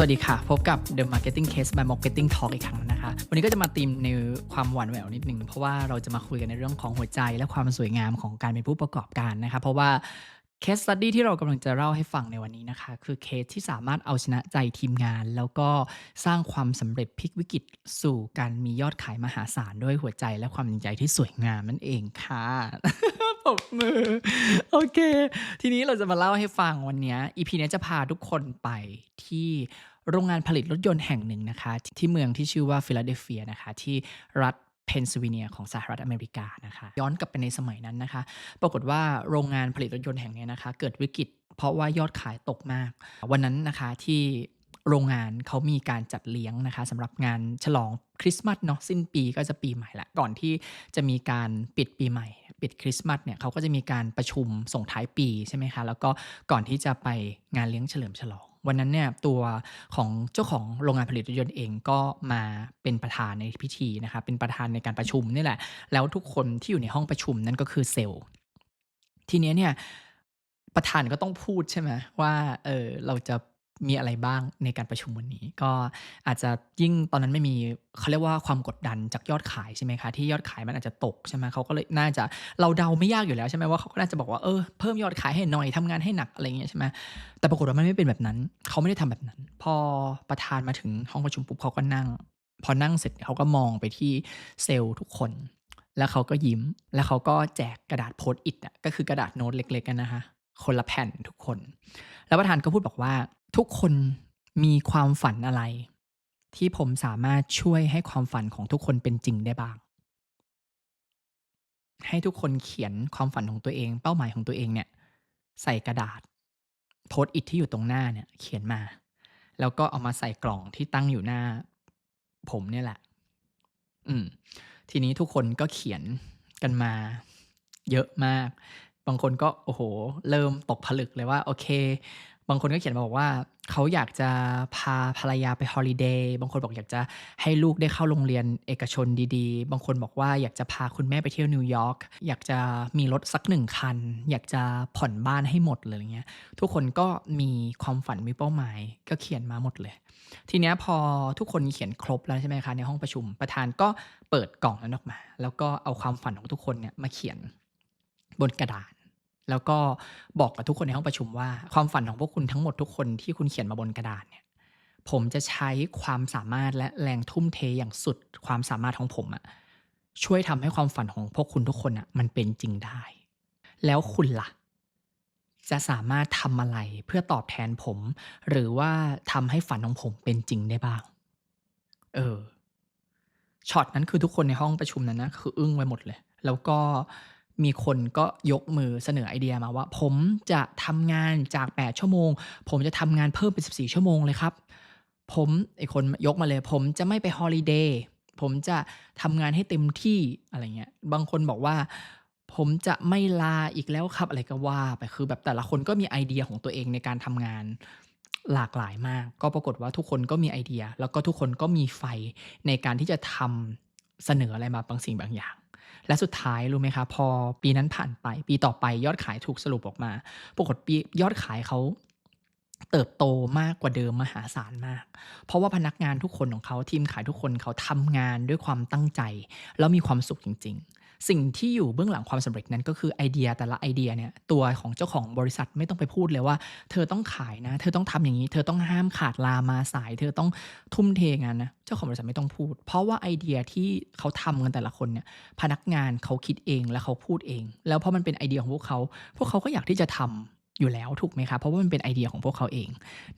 สวัสดีค่ะ พบกับ The Marketing Case by Marketing Talk อีกครั้งนะคะ วันนี้ก็จะมาตีมในความหวานแหววนิดนึง เพราะว่าเราจะมาคุยกันในเรื่องของหัวใจและความสวยงามของการเป็นผู้ประกอบการนะคะ เพราะว่าเคสสตดี้ที่เรากำลังจะเล่าให้ฟังในวันนี้นะคะ คือเคสที่สามารถเอาชนะใจทีมงาน แล้วก็สร้างความสำเร็จพลิกวิกฤตสู่การมียอดขายมหาศาลด้วยหัวใจและความจริงใจที่สวยงามนั่นเองค่ะ บมือ โอเค ทีนี้เราจะมาเล่าให้ฟังวันนี้ย EP เนี้จะพาทุกคนไปที่โรงงานผลิตรถยนต์แห่งหนึ่งนะคะ ที่เมืองที่ชื่อว่าฟิลาเดลเฟียนะคะ ที่รัฐเพนซิลเวเนียของสหรัฐอเมริกานะคะ ย้อนกลับไปในสมัยนั้นนะคะ ปรากฏว่าโรงงานผลิตรถยนต์แห่งนี้นะคะ เกิดวิกฤตเพราะว่ายอดขายตกมาก วันนั้นนะคะที่โรงงานเขามีการจัดเลี้ยงนะคะสำหรับงานฉลองคริสต์มาสเนาะสิ้นปีก็จะปีใหม่ละก่อนที่จะมีการปิดปีใหม่ ปิดคริสต์มาสเนี่ยเขาก็จะมีการประชุมส่งท้ายปีใช่ไหมคะแล้วก็ก่อนที่จะไปงานเลี้ยงเฉลิมฉลอง วันนั้นเนี่ยตัวของเจ้าของโรงงานผลิตรถยนต์เองก็มาเป็นประธานในพิธีนะคะเป็นประธานในการประชุมนี่แหละ แล้วทุกคนที่อยู่ในห้องประชุมนั่นก็คือเซลล์ทีนี้เนี่ยประธานก็ต้องพูดใช่ไหมว่าเออเราจะ มีอะไรบ้างในการประชุมวันนี้ ก็อาจจะยิ่งตอนนั้นไม่มีเขาเรียกว่าความกดดันจากยอดขายใช่ไหมคะที่ยอดขายมันอาจจะตกใช่ไหมเขาก็เลยน่าจะเราเดาไม่ยากอยู่แล้วใช่ไหมว่าเขาก็น่าจะบอกว่าเออเพิ่มยอดขายให้หน่อยทำงานให้หนักอะไรเงี้ยใช่ไหมแต่ปรากฏว่ามันไม่เป็นแบบนั้น เขาไม่ได้ทำแบบนั้น พอประธานมาถึงห้องประชุมปุ๊บเขาก็นั่ง พอนั่งเสร็จเขาก็มองไปที่เซลล์ทุกคนแล้วเขาก็ยิ้ม แล้วเขาก็แจกกระดาษโพสต์อิทอะ ก็คือกระดาษโน้ตเล็กๆกันนะคะ คนละแผ่นทุกคน แล้วประธานก็พูดบอกว่า ทุกคนมีความฝันอะไร ที่ผมสามารถช่วยให้ความฝันของทุกคนเป็นจริงได้บ้าง ให้ทุกคนเขียนความฝันของตัวเอง เป้าหมายของตัวเองเนี่ย ใส่กระดาษโพสอิทที่อยู่ตรงหน้าเนี่ย เขียนมา แล้วก็เอามาใส่กล่องที่ตั้งอยู่หน้า ผมเนี่ยแหละ อืม ทีนี้ทุกคนก็เขียนกันมา เยอะมาก บางคนก็โอ้โห เริ่มตกผลึกเลยว่า โอเค บางคนก็เขียนมาบอกว่าเขาอยากจะพาภรรยาไปฮอลิเดย์บางคนบอกอยากจะให้ลูกได้เข้าโรงเรียนเอกชนดีๆ บางคนบอกว่าอยากจะพาคุณแม่ไปเที่ยวนิวยอร์กอยากจะมีรถสักหนึ่งคัน อยากจะผ่อนบ้านให้หมดเลยอย่างเงี้ยทุกคนก็มีความฝันมีเป้าหมายก็เขียนมาหมดเลย ทีเนี้ยพอทุกคนเขียนครบแล้วใช่ไหมคะในห้องประชุมประธานก็เปิดกล่องนั้นออกมา แล้วก็เอาความฝันของทุกคนเนี่ยมาเขียนบนกระดาษ แล้วก็บอกกับทุกคนในห้องประชุมว่า ความฝันของพวกคุณทั้งหมดทุกคนที่คุณเขียนมาบนกระดาษเนี่ย ผมจะใช้ความสามารถและแรงทุ่มเทอย่างสุดความสามารถของผมอะช่วยทำให้ความฝันของพวกคุณทุกคนอะมันเป็นจริงได้ แล้วคุณล่ะ จะสามารถทำอะไรเพื่อตอบแทนผม หรือว่าทำให้ฝันของผมเป็นจริงได้บ้าง เออช็อตนั้นคือทุกคนในห้องประชุมนั้นนะคืออึ้งไปหมดเลย แล้วก็ มีคนก็ยกมือเสนอไอเดียมาว่า ผมจะทำงานจาก 8 ชั่วโมง ผมจะทำงานเพิ่มเป็น 14 ชั่วโมงเลยครับ ผมไอคนยกมาเลย ผมจะไม่ไปฮอลิเดย์ผมจะทำงานให้เต็มที่อะไรเงี้ยบางคนบอกว่า ผมจะไม่ลาอีกแล้วครับ อะไรก็ว่าไปคือแบบแต่ละคนก็มีไอเดียของตัวเองในการทำงานหลากหลายมาก ก็ปรากฏว่าทุกคนก็มีไอเดีย แล้วก็ทุกคนก็มีไฟในการที่จะทำเสนออะไรมาบางสิ่งบางอย่าง และสุดท้ายรู้ไหมคะพอปีนั้นผ่านไป ปีต่อไปยอดขายถูกสรุปออกมา ปรากฏปียอดขายเขาเติบโตมากกว่าเดิมมหาศาลมาก เพราะว่าพนักงานทุกคนของเขาทีมขายทุกคนเขาทำงานด้วยความตั้งใจ แล้วมีความสุขจริง ๆ สิ่งที่อยู่เบื้องหลังความสำเร็จนั้นก็คือไอเดียแต่ละไอเดียเนี่ยตัวของเจ้าของบริษัทไม่ต้องไปพูดเลยว่า เธอต้องขายนะ เธอต้องทำอย่างนี้ เธอต้องห้ามขาดลามาสาย เธอต้องทุ่มเทงานนะเจ้าของบริษัทไม่ต้องพูด เพราะว่าไอเดียที่เขาทำกันแต่ละคนเนี่ยพนักงานเขาคิดเองและเขาพูดเอง แล้วเพราะมันเป็นไอเดียของพวกเขา พวกเขาก็อยากที่จะทำ อยู่แล้วถูกไหมคะเพราะว่ามันเป็นไอเดียของพวกเขาเอง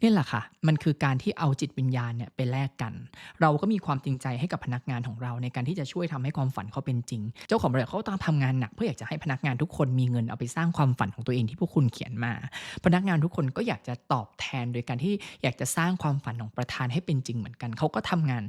นี่แหละค่ะ มันคือการที่เอาจิตวิญญาณเนี่ยไปแลกกัน เราก็มีความจริงใจให้กับพนักงานของเรา ในการที่จะช่วยทำให้ความฝันเขาเป็นจริง เจ้าของบริษัทเขาต้องทำงานหนักเพื่ออยากจะให้พนักงานทุกคนมีเงินเอาไปสร้างความฝันของตัวเองที่พวกคุณเขียนมา พนักงานทุกคนก็อยากจะตอบแทนโดยการที่อยากจะสร้างความฝันของประธานให้เป็นจริงเหมือนกันเขาก็ทำงาน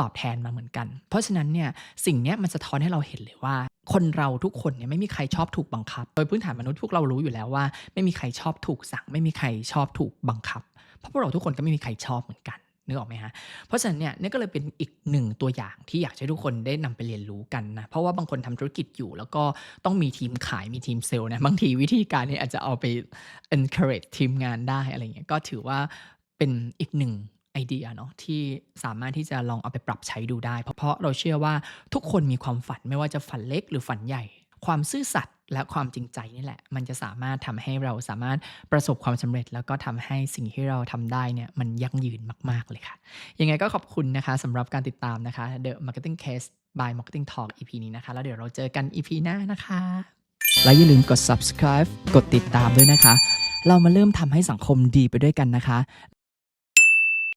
ตอบแทนมาเหมือนกัน เพราะฉะนั้นเนี่ยสิ่งนี้มันสะท้อนให้เราเห็นเลยว่า คนเราทุกคนเนี่ยไม่มีใครชอบถูกบังคับ โดยพื้นฐานมนุษย์พวกเรารู้อยู่แล้วว่า ไม่มีใครชอบถูกสั่ง ไม่มีใครชอบถูกบังคับ เพราะพวกเราทุกคนก็ไม่มีใครชอบเหมือนกันนึกออกไหมฮะ เพราะฉะนั้นเนี่ยนี่ก็เลยเป็นอีกหนึ่งตัวอย่างที่อยากให้ทุกคนได้นำไปเรียนรู้กันนะ เพราะว่าบางคนทำธุรกิจอยู่ แล้วก็ต้องมีทีมขายมีทีมเซลล์นะบางทีวิธีการนี้อาจจะเอาไป encourage ทีมงานได้อะไรเงี้ยก็ถือว่าเป็นอีกหนึ่ง ไอเดียเนาะที่สามารถที่จะลองเอาไปปรับใช้ดูได้เพราะเพราะเราเชื่อว่าทุกคนมีความฝันไม่ว่าจะฝันเล็กหรือฝันใหญ่ ความซื่อสัตย์และความจริงใจนี่แหละ มันจะสามารถทำให้เราสามารถประสบความสำเร็จ แล้วก็ทำให้สิ่งที่เราทำได้เนี่ยมันยั่งยืนมาก ๆ เลยค่ะ ยังไงก็ขอบคุณนะคะสำหรับการติดตามนะคะ The Marketing Case by Marketing Talk EP นี้นะคะ แล้วเดี๋ยวเราเจอกัน EP หน้านะคะ และอย่าลืมกด subscribe กดติดตามด้วยนะคะ เรามาเริ่มทำให้สังคมดีไปด้วยกันนะคะ